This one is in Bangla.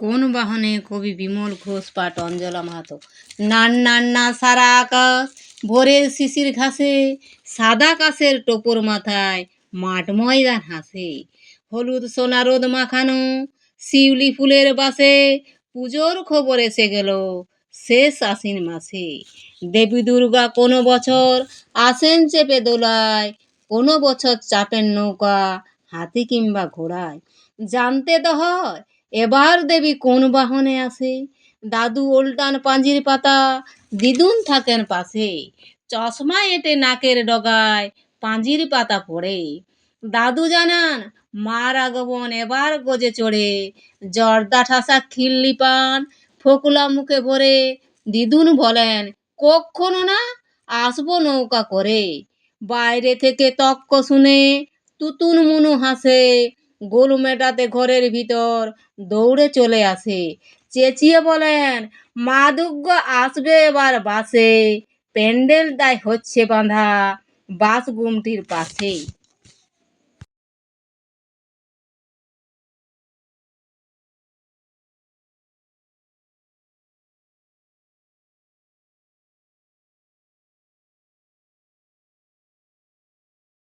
কোন বাহনে কবি বিমল ঘোষ পাঠ অঞ্জলা মাহাতো? নান নান, না, সারা আকাশ ভোরের শিশির ঘাসে, সাদা কাশের টোপর মাথায় মাঠ ময়দান হাসে। হলুদ সোনা রোদ মাখানো, শিউলি ফুলের বাসে, পুজোর খবর এসে গেল শেষ আশ্বিন মাসে। দেবী দুর্গা কোনো বছর আসেন চেপে দোলায়, কোনো বছর চাপেন নৌকা হাতি কিংবা ঘোড়ায়। জানতে তো হয় এবার দেবী কোন বাহনে আসে দাদু ওল্টান পাঞ্জির পাতা, দিদুন থাকেন পাশে। চশমা এঁটে নাকের ডগায় পাঞ্জির পাতা পড়ে। দাদু জানান, মার আগমন এবার গজে চড়ে। জর্দা ঠাসা খিল্লি পান ফোকলা মুখে ভরে। দিদুন বলেন, কক্ষনো না আসব নৌকা করে। বাইরে থেকে তক্ক শুনে তুতুন মুনু হাসে। গোল মেটাতে ঘরের ভিতর দৌড়ে চলে আসে। চেঁচিয়ে বলেন মা দুর্গা আসবে এবার বাসে। প্যান্ডেল দায় হচ্ছে বাঁধা বাস গুমটির পাশে